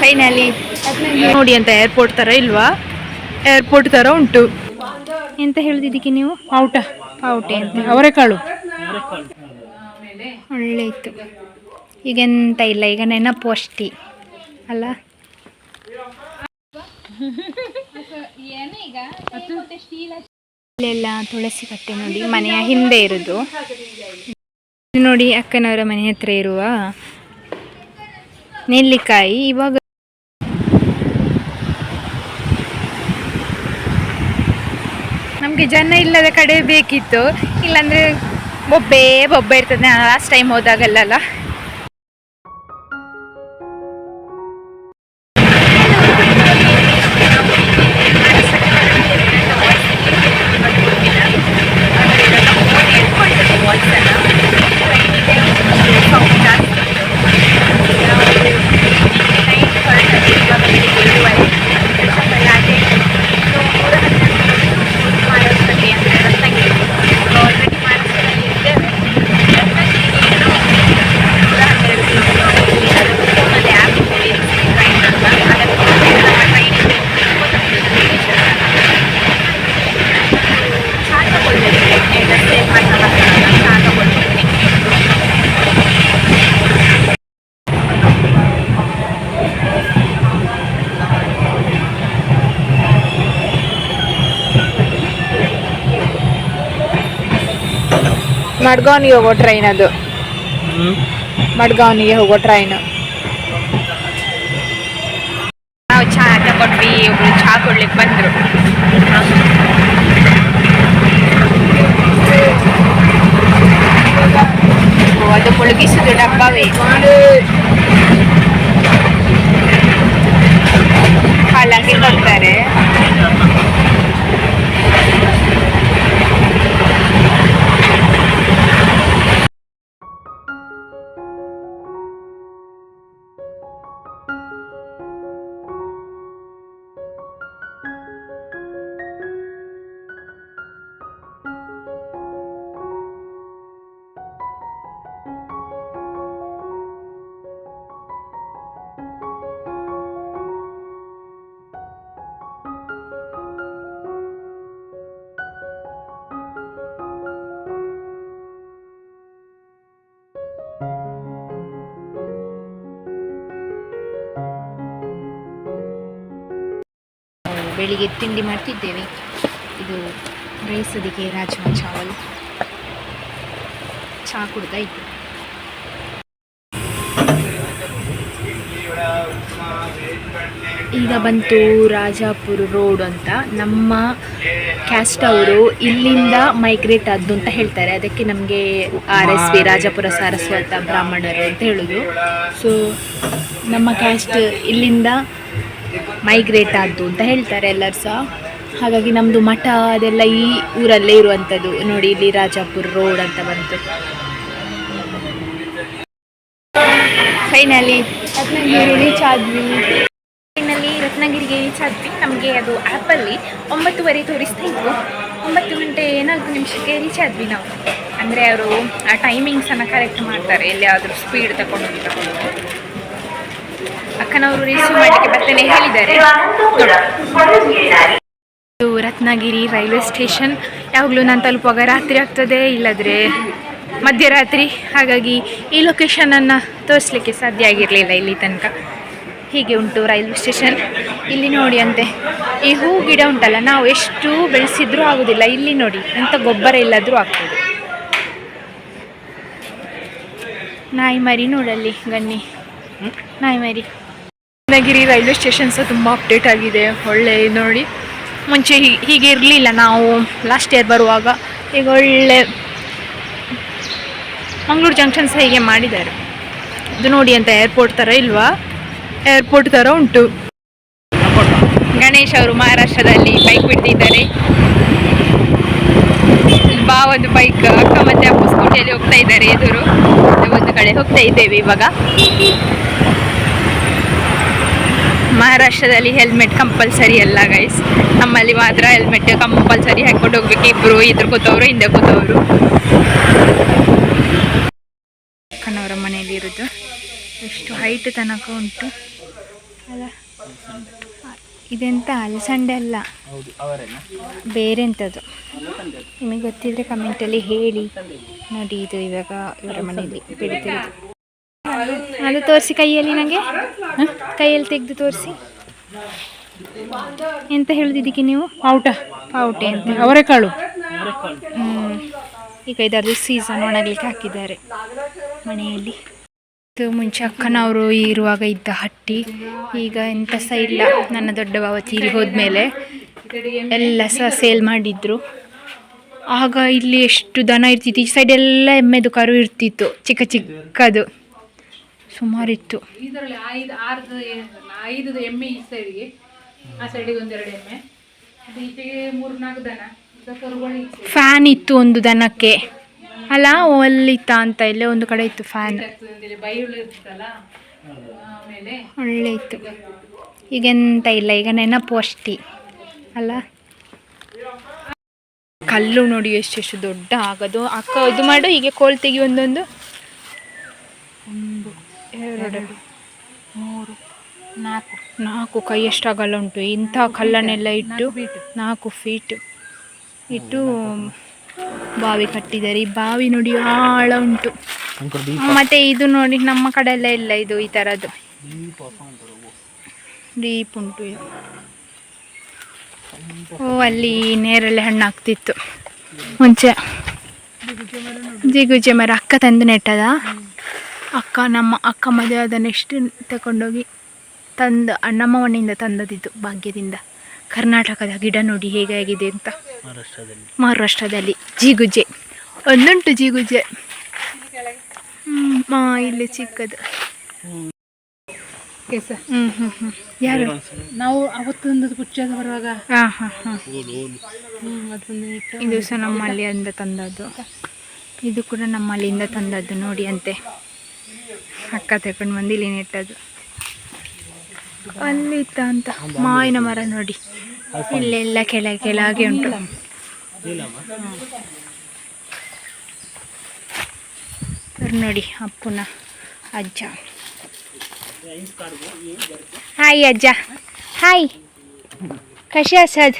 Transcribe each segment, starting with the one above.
Finally ನೋಡಿ ಅಂತ airport ಥರ ಇಲ್ವಾ? ಏರ್ಪೋರ್ಟ್ ಥರ ಉಂಟು. ಎಂತ ಹೇಳ್ತಿದ್ದಕ್ಕೆ ನೀವು? ಔಟ ಔಟೆ ಅಂತ ಅವರೆಕಾಳು ಒಳ್ಳೆ ಇತ್ತು ಈಗೆಂತ ಇಲ್ಲ ಈಗ ನೆನಪು ಅಷ್ಟಿ. ಅಲ್ಲ? ಇಲ್ಲೆಲ್ಲ ತುಳಸಿ ಕಟ್ಟೆ ನೋಡಿ ಮನೆಯ ಹಿಂದೆ ಇರೋದು. ನೋಡಿ ಅಕ್ಕನವರ ಮನೆ ಹತ್ರ ಇರುವ ನೆಲ್ಲಿಕಾಯಿ. ಇವಾಗ ಜನ ಇಲ್ಲದ ಕಡೆ ಬೇಕಿತ್ತು. ಇಲ್ಲಾಂದ್ರೆ ಬೊಬ್ಬೆ ಬೊಬ್ಬೆ ಇರ್ತದೆ. ಲಾಸ್ಟ್ ಟೈಮ್ ಹೋದಾಗಲ್ಲ ಮಡ್ಗಾವ್ನಿಗೆ ಹೋಗೋ ಟ್ರೈನ್ ಅದು. ಮಡ್ಗಾವ್ನಿಗೆ ಹೋಗೋ ಟ್ರೈನ್ ನಾವು ಚಹಾ ತಗೊಂಡ್ವಿ ಒಬ್ರು ಚಹಾ ಕೊಡ್ಲಿಕ್ಕೆ ಬಂದ್ರು. ಅದು ಮುಳುಗಿಸುದು ಡಬ್ಬವೇ? ಹಾಳಾಗಿ ಕೊಡ್ತಾರೆ ಬೆಳಿಗ್ಗೆ ತಿಂಡಿ ಮಾಡ್ತಿದ್ದೇವೆ. ಇದು ರೈಸ್ ಅದಕ್ಕೆ ರಾಜ್ಮಾ ಚಾವಲ್. ಚಹಾ ಕುಡ್ದಾಯ್ತು ಈಗ ಬಂತು ರಾಜಾಪುರ ರೋಡ್ ಅಂತ. ನಮ್ಮ ಕ್ಯಾಸ್ಟ್ ಅವರು ಇಲ್ಲಿಂದ ಮೈಗ್ರೇಟ್ ಆದ್ದು ಅಂತ ಹೇಳ್ತಾರೆ. ಅದಕ್ಕೆ ನಮಗೆ R S B Rajapura Saraswat ಬ್ರಾಹ್ಮಣರು ಅಂತ ಹೇಳೋದು. ಸೊ ನಮ್ಮ ಕ್ಯಾಸ್ಟ್ ಇಲ್ಲಿಂದ ಮೈಗ್ರೇಟ್ ಆದ್ದು ಅಂತ ಹೇಳ್ತಾರೆ ಎಲ್ಲರೂ ಸಹ. ಹಾಗಾಗಿ ನಮ್ಮದು ಮಠ ಅದೆಲ್ಲ ಈ ಊರಲ್ಲೇ ಇರುವಂಥದ್ದು. ನೋಡಿ, ಇಲ್ಲಿ ರಾಜಾಪುರ ರೋಡ್ ಅಂತ ಬಂತು. ಫೈನಲಿ ರತ್ನಗಿರಿ ರೀಚ್ ಆದ್ವಿ ಫೈನಲಿ ರತ್ನಗಿರಿಗೆ ರೀಚ್ ಆದ್ವಿ ನಮಗೆ ಅದು ಆ್ಯಪಲ್ಲಿ ಒಂಬತ್ತುವರೆ ತೋರಿಸ್ತಾ ಇತ್ತು ಒಂಬತ್ತು ಗಂಟೆ ನಾಲ್ಕು ನಿಮಿಷಕ್ಕೆ ರೀಚ್ ಆದ್ವಿ ನಾವು. ಅಂದರೆ ಅವರು ಆ ಟೈಮಿಂಗ್ಸನ್ನು ಕರೆಕ್ಟ್ ಮಾಡ್ತಾರೆ. ಎಲ್ಲಿಯಾದರೂ ಸ್ಪೀಡ್ ತಗೊಂಡು ತಗೊಂಡು ಅಕ್ಕನವರು ರಿಸೀವ್ ಮಾಡಲಿಕ್ಕೆ ಬರ್ತೇನೆ ಹೇಳಿದ್ದಾರೆ. ಇದು ರತ್ನಗಿರಿ ರೈಲ್ವೆ ಸ್ಟೇಷನ್. ಯಾವಾಗಲೂ ನಾನು ತಲುಪುವಾಗ ರಾತ್ರಿ ಆಗ್ತದೆ, ಇಲ್ಲದ್ರೆ ಮಧ್ಯರಾತ್ರಿ. ಹಾಗಾಗಿ ಈ ಲೊಕೇಶನನ್ನು ತೋರಿಸ್ಲಿಕ್ಕೆ ಸಾಧ್ಯ ಆಗಿರಲಿಲ್ಲ ಇಲ್ಲಿ ತನಕ. ಹೀಗೆ ಉಂಟು ರೈಲ್ವೆ ಸ್ಟೇಷನ್. ಇಲ್ಲಿ ನೋಡಿ ಅಂತೆ, ಈ ಹೂ ಗಿಡ ಉಂಟಲ್ಲ, ನಾವು ಎಷ್ಟು ಬೆಳೆಸಿದ್ರೂ ಆಗೋದಿಲ್ಲ. ಇಲ್ಲಿ ನೋಡಿ ಎಂಥ ಗೊಬ್ಬರ ಇಲ್ಲದ್ರೂ ಆಗ್ತದೆ. ನಾಯಿ ಮರಿ ನೋಡಲ್ಲಿ ಗನ್ನಿ. ನಾಯಿ ಮರಿ. ರತ್ನಗಿರಿ ರೈಲ್ವೆ ಸ್ಟೇಷನ್ ಸಹ ತುಂಬ ಅಪ್ಡೇಟ್ ಆಗಿದೆ. ಒಳ್ಳೆ ನೋಡಿ. ಮುಂಚೆ ಹೀಗೆ ಇರಲಿಲ್ಲ. ನಾವು ಲಾಸ್ಟ್ ಇಯರ್ ಬರುವಾಗ ಈಗ ಒಳ್ಳೆ ಮಂಗಳೂರು ಜಂಕ್ಷನ್ ಸಹ ಹೀಗೆ ಮಾಡಿದ್ದಾರೆ. ಇದು ನೋಡಿ ಅಂತ ಏರ್ಪೋರ್ಟ್ ಥರ ಇಲ್ವಾ? ಏರ್ಪೋರ್ಟ್ ಥರ ಉಂಟು. ಗಣೇಶ್ ಅವರು ಮಹಾರಾಷ್ಟ್ರದಲ್ಲಿ ಬೈಕ್ ಬಿಟ್ಟಿದ್ದಾರೆ ಬಾ, ಒಂದು ಬೈಕ್ ಅಕ್ಕ ಮತ್ತೆ ಅಪ್ಪ ಸ್ಕೂಟಿಯಲ್ಲಿ ಹೋಗ್ತಾ ಇದ್ದಾರೆ ಎದುರು. ಒಂದು ಕಡೆ ಹೋಗ್ತಾ ಇದ್ದೇವೆ ಇವಾಗ. ಮಹಾರಾಷ್ಟ್ರದಲ್ಲಿ ಹೆಲ್ಮೆಟ್ ಕಂಪಲ್ಸರಿ ಅಲ್ಲ ಗೈಸ್ ನಮ್ಮಲ್ಲಿ ಮಾತ್ರ ಹೆಲ್ಮೆಟ್ ಕಂಪಲ್ಸರಿ ಹಾಕೊಂಡು ಹೋಗ್ಬೇಕು ಇಬ್ಬರು ಇದ್ರ ಕೂತವ್ರು, ಹಿಂದೆ ಕೂತವ್ರು. ಅಕ್ಕನವರ ಮನೆಯಲ್ಲಿ ಇರೋದು. ಎಷ್ಟು ಹೈಟ್ ತನಕ ಉಂಟು. ಅಲ್ಲ, ಇದೆಂತ ಅಲಸಂಡೆ ಅಲ್ಲ. ಬೇರೆ ಎಂಥದ್ದು ನಿಮಗೆ ಗೊತ್ತಿದ್ರೆ ಕಮೆಂಟಲ್ಲಿ ಹೇಳಿ. ನೋಡಿ, ಇದು ಇವಾಗ ಇವರ ಮನೆಯಲ್ಲಿ ಬೆಳೀತಿರೋದು. ಅದು ತೋರಿಸಿ ಕೈಯಲ್ಲಿ ನನಗೆ. ಕೈಯಲ್ಲಿ ತೆಗೆದು ತೋರಿಸಿ. ಎಂತ ಹೇಳುದಿದ್ದಕ್ಕೆ ನೀವು? ಪಾವುಟ. ಪಾವುಟೆ ಅಂತ. ಅವರೆಕಾಳು. ಈಗ ಇದರದ್ದು ಸೀಸನ್ ಒಣಗಲಿಕ್ಕೆ ಹಾಕಿದ್ದಾರೆ ಮನೆಯಲ್ಲಿ. ಇದು ಮುಂಚೆ ಅಕ್ಕನವರು ಇರುವಾಗ ಇದ್ದ ಹಟ್ಟಿ. ಈಗ ಎಂತ ಸಹ ಇಲ್ಲ. ನನ್ನ ದೊಡ್ಡ ಬಾವ ತೀರಿ ಹೋದ್ಮೇಲೆ ಎಲ್ಲ ಸಹ ಸೇಲ್ ಮಾಡಿದ್ರು. ಆಗ ಇಲ್ಲಿ ಎಷ್ಟು ದನ ಇರ್ತಿತ್ತು. ಈ ಸೈಡ್ ಎಲ್ಲ ಎಮ್ಮೆದು ಕರು ಇರ್ತಿತ್ತು. ಚಿಕ್ಕ ಚಿಕ್ಕದು. ಸುಮಾರಿತ್ತು. ಇದರಲ್ಲಿ ಐದು ಆರ್ದು ಐದು ಎಮ್ಮೆ ಈ ಸೈಡಿಗೆ ಆ ಸೈಡಿಗೆ ಒಂದೆರಡು ಎಮ್ಮೆ ಅದು ಈಚೆಗೆ ಮೂರು ನಾಲ್ಕು ದನ. ಫ್ಯಾನ್ ಇತ್ತು ಒಂದು ದನಕ್ಕೆ. ಅಲ್ಲ ಒಲ್ಲಿತ್ತ ಅಂತ ಇಲ್ಲೇ ಒಂದು ಕಡೆ ಇತ್ತು ಫ್ಯಾನ್ ಒಳ್ಳೆ ಇತ್ತು. ಈಗೆಂತ ಇಲ್ಲ ಈಗ ನೆನಪು ಅಷ್ಟಿ. ಅಲ್ಲ? ಕಲ್ಲು ನೋಡಿ ಎಷ್ಟೆಷ್ಟು ದೊಡ್ಡ ಆಗೋದು. ಅಕ್ಕ ಇದು ಮಾಡು ಹೀಗೆ ಕೋಲ್ ತೆಗಿ ಒಂದೊಂದು. ಒಂದು ಎರಡು ಮೂರು ನಾಲ್ಕು. ನಾಲ್ಕು ಕೈ ಎಷ್ಟು ಅಗಲ ಉಂಟು. ಇಂಥ ಕಲ್ಲನ್ನೆಲ್ಲ ಇಟ್ಟು ನಾಲ್ಕು ಫೀಟ್ ಇಟ್ಟು ಬಾವಿ ಕಟ್ಟಿದ್ದಾರೆ ಈ ಬಾವಿ ನೋಡಿ ಆಳ ಉಂಟು. ಮತ್ತೆ ಇದು ನೋಡಿ ನಮ್ಮ ಕಡೆ ಎಲ್ಲ ಇಲ್ಲ ಇದು ಈ ಥರದ್ದು ಡೀಪ್ ಉಂಟು ಇದು. ಓ ಅಲ್ಲಿ ನೇರಳೆ ಹಣ್ಣು ಆಗ್ತಿತ್ತು. ಮುಂಚೆ. ಜಿಗುಜೆ ಮರ ಅಕ್ಕ ತಂದು ನೆಟ್ಟದ? ಅಕ್ಕ ನಮ್ಮ ಅಕ್ಕ ಮದುವೆ ಆದ ನೆಕ್ಸ್ಟ್ ತಗೊಂಡೋಗಿ ತಂದ ನಮ್ಮ ಮನೆಯಿಂದ ತಂದದಿದ್ದು ಭಾಗ್ಯದಿಂದ. ಕರ್ನಾಟಕದ ಗಿಡ ನೋಡಿ ಹೇಗೆ ಆಗಿದೆ ಅಂತ. ಮಹಾರಾಷ್ಟ್ರದಲ್ಲಿ. ಮಹಾರಾಷ್ಟ್ರದಲ್ಲಿ ಜಿಗುಜೆ. ಒಂದುಂಟು ಜಿಗುಜೆ. ಹ್ಮ್, ಮಾ ಇಲ್ಲಿ ಚಿಕ್ಕದು. ಕೆಸ ಹ್ಮ್ ಹ್ಮ್ ಹ್ಮ್. ಯಾರು? ನಾವು ಅವತ್ತೊಂದು ಕುಚ್ಚದ ಬರುವಾಗ. ಹಾಂ ಇದು ಸಹ ನಮ್ಮಲ್ಲಿಂದ ತಂದದ್ದು. ಇದು ಕೂಡ ನಮ್ಮಲ್ಲಿಂದ ತಂದದ್ದು ನೋಡಿ ಅಂತೆ. ಅಕ್ಕ ತಗೊಂಡು ಬಂದು ಇಲ್ಲಿ ನೆಟ್ಟದು ಅಲ್ಲಿ ಇತ್ತ ಅಂತ. ಮಾವಿನ ಮರ ನೋಡಿ. ಇಲ್ಲೆಲ್ಲ ಕೆಳ ಕೆಳಗೆ ಉಂಟು. ನೋಡಿ ಅಪ್ಪನ ಅಜ್ಜ. ಹಾಯ್ ಅಜ್ಜ. ಹಾಯ್ ಕಶಿ ಅಸದ್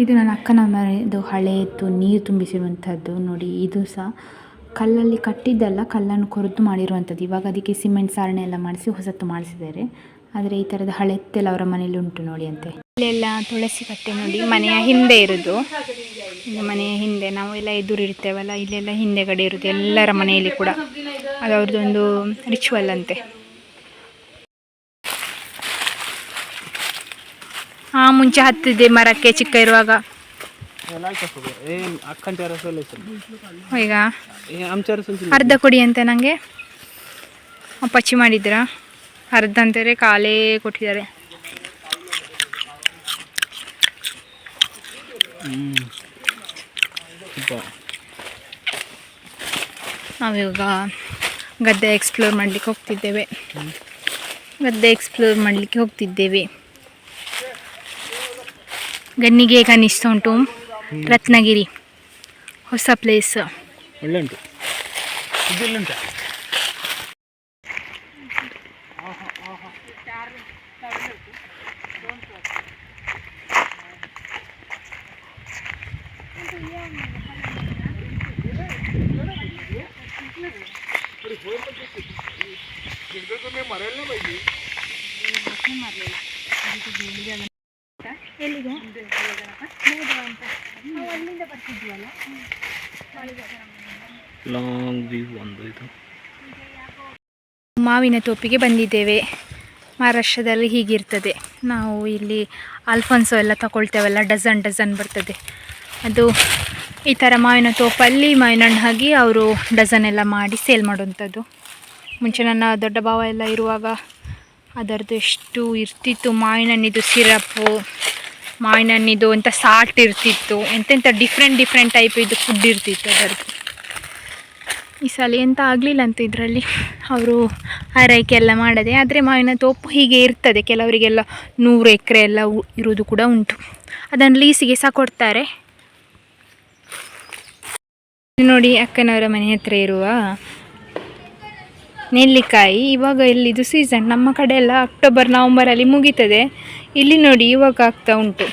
ಇದು ನನ್ನ ಅಕ್ಕನ ಮನೆಯದು ಹಳೆಯದು ನೀರು ತುಂಬಿಸಿರುವಂಥದ್ದು, ನೋಡಿ ಇದು ಸಹ. ಕಲ್ಲಲ್ಲಿ ಕಟ್ಟಿದ್ದಲ್ಲ, ಕಲ್ಲನ್ನು ಕೊರೆದು ಮಾಡಿರುವಂಥದ್ದು. ಇವಾಗ ಅದಕ್ಕೆ ಸಿಮೆಂಟ್ ಸಾರಣೆ ಎಲ್ಲ ಮಾಡಿಸಿ ಹೊಸತ್ತು ಮಾಡಿಸಿದ್ದಾರೆ. ಆದರೆ ಈ ಥರದ ಹಳೆತ್ತೆಲ್ಲ ಅವರ ಮನೇಲಿ ಉಂಟು ನೋಡಿ ಅಂತೆ. ಇಲ್ಲೆಲ್ಲ ತುಳಸಿ ಕಟ್ಟೆ ನೋಡಿ, ಮನೆಯ ಹಿಂದೆ ಇರೋದು. ಮನೆಯ ಹಿಂದೆ ನಾವು ಎಲ್ಲ ಎದುರು ಇರ್ತೇವಲ್ಲ, ಇಲ್ಲೆಲ್ಲ ಹಿಂದೆಗಡೆ ಇರೋದು, ಎಲ್ಲರ ಮನೆಯಲ್ಲಿ ಕೂಡ. ಅದು ಅವ್ರದ್ದೊಂದು ರಿಚುವಲ್ ಅಂತೆ. ಹಾ ಮುಂಚೆ ಹತ್ತಿದ್ದೆ ಮರಕ್ಕೆ ಚಿಕ್ಕ ಇರುವಾಗ. ಈಗ ಅರ್ಧ ಕೊಡಿ ಅಂತ ನನಗೆ ಪಚ್ಚಿ ಮಾಡಿದ್ರ? ಅರ್ಧ ಅಂತಾರೆ ಕಾಲೇ ಕೊಟ್ಟಿದ್ದಾರೆ. ನಾವಿವಾಗ ಗದ್ದೆ ಎಕ್ಸ್ಪ್ಲೋರ್ ಮಾಡ್ಲಿಕ್ಕೆ ಹೋಗ್ತಿದ್ದೇವೆ. ಗದ್ದೆ ಎಕ್ಸ್ಪ್ಲೋರ್ ಮಾಡಲಿಕ್ಕೆ ಹೋಗ್ತಿದ್ದೇವೆ. ಗನ್ನಿಗೆ ಅನಿಸ್ತಾ ಉಂಟು. ರತ್ನಗಿರಿ ಹೊಸ ಪ್ಲೇಸ್ ಒಳ್ಳೆ ಉಂಟಾ ಲಾಂಗ್ ವ್ಯೂ ಒಂದು ಇದು. ಮಾವಿನ ತೋಪಿಗೆ ಬಂದಿದ್ದೇವೆ. ಮಹಾರಾಷ್ಟ್ರದಲ್ಲಿ ಹೀಗಿರ್ತದೆ. ನಾವು ಇಲ್ಲಿ ಅಲ್ಫನ್ಸೋ ಎಲ್ಲ ತಗೊಳ್ತೇವಲ್ಲ ಡಜನ್ ಡಜನ್ ಬರ್ತದೆ. ಅದು ಈ ಥರ ಮಾವಿನ ತೋಪಲ್ಲಿ ಮಾವಿನ ಹಣ್ಣು ಹಾಕಿ ಅವರು ಡಜನ್ ಎಲ್ಲ ಮಾಡಿ ಸೇಲ್ ಮಾಡುವಂಥದ್ದು. ಮುಂಚೆ ನನ್ನ ದೊಡ್ಡ ಭಾವ ಎಲ್ಲ ಇರುವಾಗ ಅದರದ್ದು ಎಷ್ಟು ಇರ್ತಿತ್ತು ಮಾವಿನ ಹಣ್ಣಿದು ಸಿರಪ್ಪು ಮಾವಿನ ಹಣ್ಣಿದು ಅಂತ ಸಾಲ್ಟ್ ಇರ್ತಿತ್ತು ಎಂತೆಂಥ ಡಿಫ್ರೆಂಟ್ ಡಿಫ್ರೆಂಟ್ ಟೈಪ್ ಇದು ಫುಡ್ ಇರ್ತಿತ್ತು ಅದರದ್ದು. ಈ ಸಲ ಎಂತ ಆಗಲಿಲ್ಲ ಅಂತ ಇದರಲ್ಲಿ. ಅವರು ಆರೈಕೆ ಎಲ್ಲ ಮಾಡದೆ, ಆದರೆ ಮಾವಿನ ತೋಪು ಹೀಗೆ ಇರ್ತದೆ. ಕೆಲವರಿಗೆಲ್ಲ ನೂರು ಎಕರೆ ಎಲ್ಲ ಇರುವುದು ಕೂಡ ಉಂಟು. ಅದನ್ನು ಲೀಸಿಗೆ ಸಹ ಕೊಡ್ತಾರೆ. ನೋಡಿ ಅಕ್ಕನವರ ಮನೆ ಹತ್ರ ಇರುವ ನೆಲ್ಲಿಕಾಯಿ. ಇವಾಗ ಇಲ್ಲಿದು ಸೀಸನ್ ನಮ್ಮ ಕಡೆ ಎಲ್ಲ ಅಕ್ಟೋಬರ್ ನವಂಬರಲ್ಲಿ ಮುಗೀತದೆ. ಇಲ್ಲಿ ನೋಡಿ ಇವಾಗ ಆಗ್ತಾ ಉಂಟು.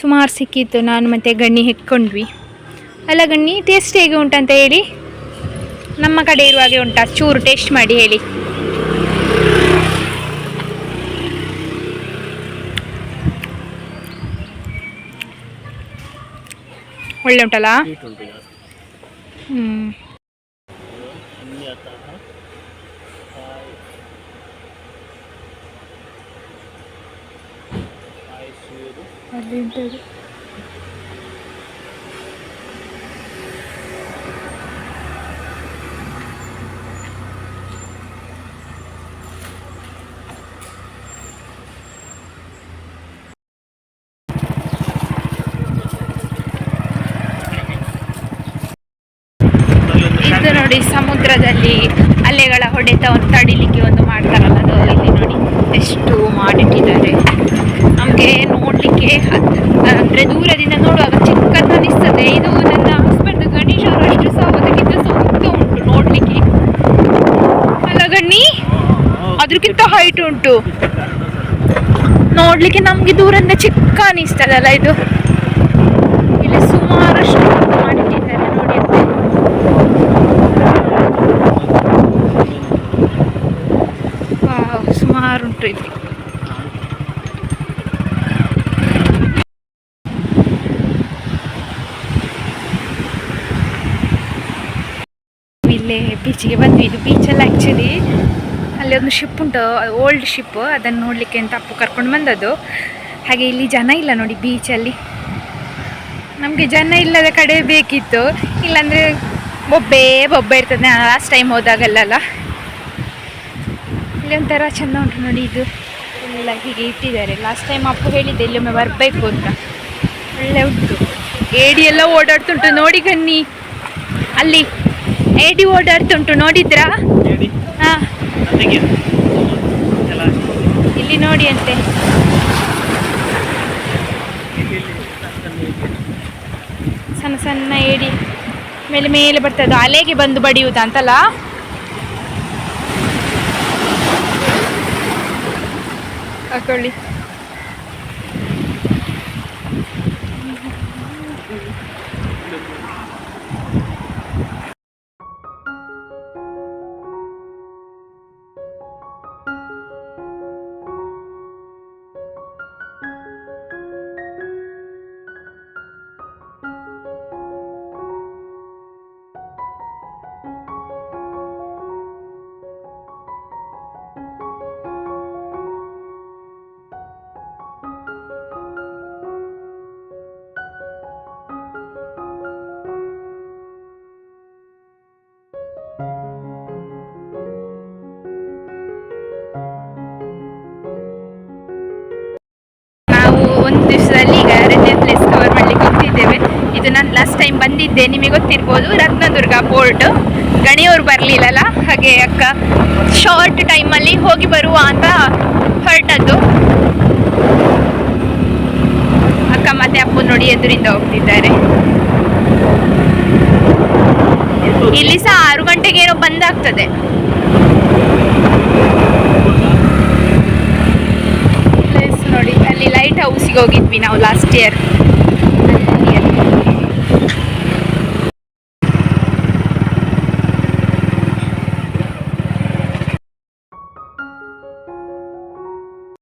ಸುಮಾರು ಸಿಕ್ಕಿತ್ತು ನಾನು ಮತ್ತು ಗಣ್ಣಿ ಹೆಕ್ಕೊಂಡ್ವಿ ಅಲ್ಲ ಗಣ್ಣಿ ಟೇಸ್ಟ್ ಹೇಗೆ ಉಂಟಂತ ಹೇಳಿ? ನಮ್ಮ ಕಡೆ ಇರುವಾಗೆ ಉಂಟಾ ಚೂರು ಟೇಸ್ಟ್ ಮಾಡಿ ಹೇಳಿ. ಒಳ್ಳೆ ಉಂಟಲ್ಲ? ಹ್ಞೂ ಇದು ನೋಡಿ ಸಮುದ್ರದಲ್ಲಿ ಅಲೆಗಳ ಹೊಡೆತವನ್ನು ತಡಿಲಿಕ್ಕೆ ಒಂದು ಮಾಡ್ತಾರಲ್ಲ ಅದು ಇಲ್ಲಿ ನೋಡಿ ಎಷ್ಟು ಮಾಡಿಟ್ಟಿದ್ದಾರೆ. ನಮಗೆ ನೋಡಲಿಕ್ಕೆ ಅಂದರೆ ದೂರದಿಂದ ನೋಡುವಾಗ ಚಿಕ್ಕದ ಅನಿಸ್ತದೆ. ಇದು ನನ್ನ ಹಸ್ಬೆಂಡ್ ಗಣೇಶ್ ಅವರು ಅಷ್ಟು ಸಹ ಅದಕ್ಕಿಂತ ಉದ್ದ ಉಂಟು ನೋಡಲಿಕ್ಕೆ. ಅಲ್ಲ ಗಣ್ಣಿ ಅದಕ್ಕಿಂತ ಹೈಟ್ ಉಂಟು. ನೋಡಲಿಕ್ಕೆ ನಮಗೆ ದೂರದಿಂದ ಚಿಕ್ಕ ಅನಿಸ್ತದಲ್ಲ ಇದು. ಇಲ್ಲಿ ಸುಮಾರಷ್ಟು ನೋಡಿ ಸುಮಾರು ಉಂಟು ಇಲ್ಲಿ ಇಲ್ಲೇ ಬೀಚಿಗೆ ಬಂದ್ವಿ ಇದು ಬೀಚಲ್ಲಿ ಆ್ಯಕ್ಚುಲಿ ಅಲ್ಲಿ ಒಂದು ಶಿಪ್ ಉಂಟು ಓಲ್ಡ್ ಶಿಪ್ ಅದನ್ನು ನೋಡಲಿಕ್ಕೆ ಅಂತ ಅಪ್ಪು ಕರ್ಕೊಂಡು ಬಂದದ್ದು. ಹಾಗೆ ಇಲ್ಲಿ ಜನ ಇಲ್ಲ ನೋಡಿ ಬೀಚಲ್ಲಿ ನಮಗೆ ಜನ ಇಲ್ಲದ ಕಡೆ ಬೇಕಿತ್ತು. ಇಲ್ಲಾಂದರೆ ಬೊಬ್ಬೆ ಬೊಬ್ಬೆ ಇರ್ತದೆ. ಲಾಸ್ಟ್ ಟೈಮ್ ಹೋದಾಗಲ್ಲ ಇಲ್ಲಿ ಒಂಥರ ಚೆಂದ ಉಂಟು ನೋಡಿ ಇದು. ಎಲ್ಲ ಹೀಗೆ ಇಟ್ಟಿದ್ದಾರೆ. ಲಾಸ್ಟ್ ಟೈಮ್ ಅಪ್ಪು ಹೇಳಿದ್ದೆ, ಇಲ್ಲೊಮ್ಮೆ ಬರಬೇಕು ಅಂತ. ಒಳ್ಳೆ ಉಂಟು. ಏಡಿ ಎಲ್ಲ ಓಡಾಡ್ತುಂಟು ನೋಡಿ ಗನ್ನಿ. ಅಲ್ಲಿ. ಏಡಿ ಓಡಾಡ್ತುಂಟು ನೋಡಿದ್ರಾ? ಇಲ್ಲಿ ನೋಡಿ ಅಂತೆ. ಸಣ್ಣ ಸಣ್ಣ ಏಡಿ ಮೇಲೆ ಮೇಲೆ ಬರ್ತದೆ? ಅಲೆಗೆ ಬಂದು ಬಡಿಯುವುದ ಅಂತಲ್ಲ? ಹಾಕೊಳ್ಳಿ ಬಂದಿದ್ದೆ ನಿಮಗೆ ಗೊತ್ತಿರ್ಬೋದು, ರತ್ನದುರ್ಗ ಪೋರ್ಟ್ ಗಣಿಯವರು ಬರಲಿಲ್ಲಲ್ಲ, ಹಾಗೆ ಅಕ್ಕ ಶಾರ್ಟ್ ಟೈಮಲ್ಲಿ ಹೋಗಿ ಬರುವ ಅಂತ ಹೊರಟದ್ದು. ಅಕ್ಕ ಮತ್ತೆ ಅಪ್ಪು ನೋಡಿ ಎದುರಿಂದ ಹೋಗ್ತಿದ್ದಾರೆ. ಇಲ್ಲಿ ಸಹ ಆರು ಗಂಟೆಗೆ ಏನೋ ಬಂದಾಗ್ತದೆ. ನೋಡಿ, ಅಲ್ಲಿ ಲೈಟ್ ಹೌಸಿಗೆ ಹೋಗಿದ್ವಿ ನಾವು ಲಾಸ್ಟ್ ಇಯರ್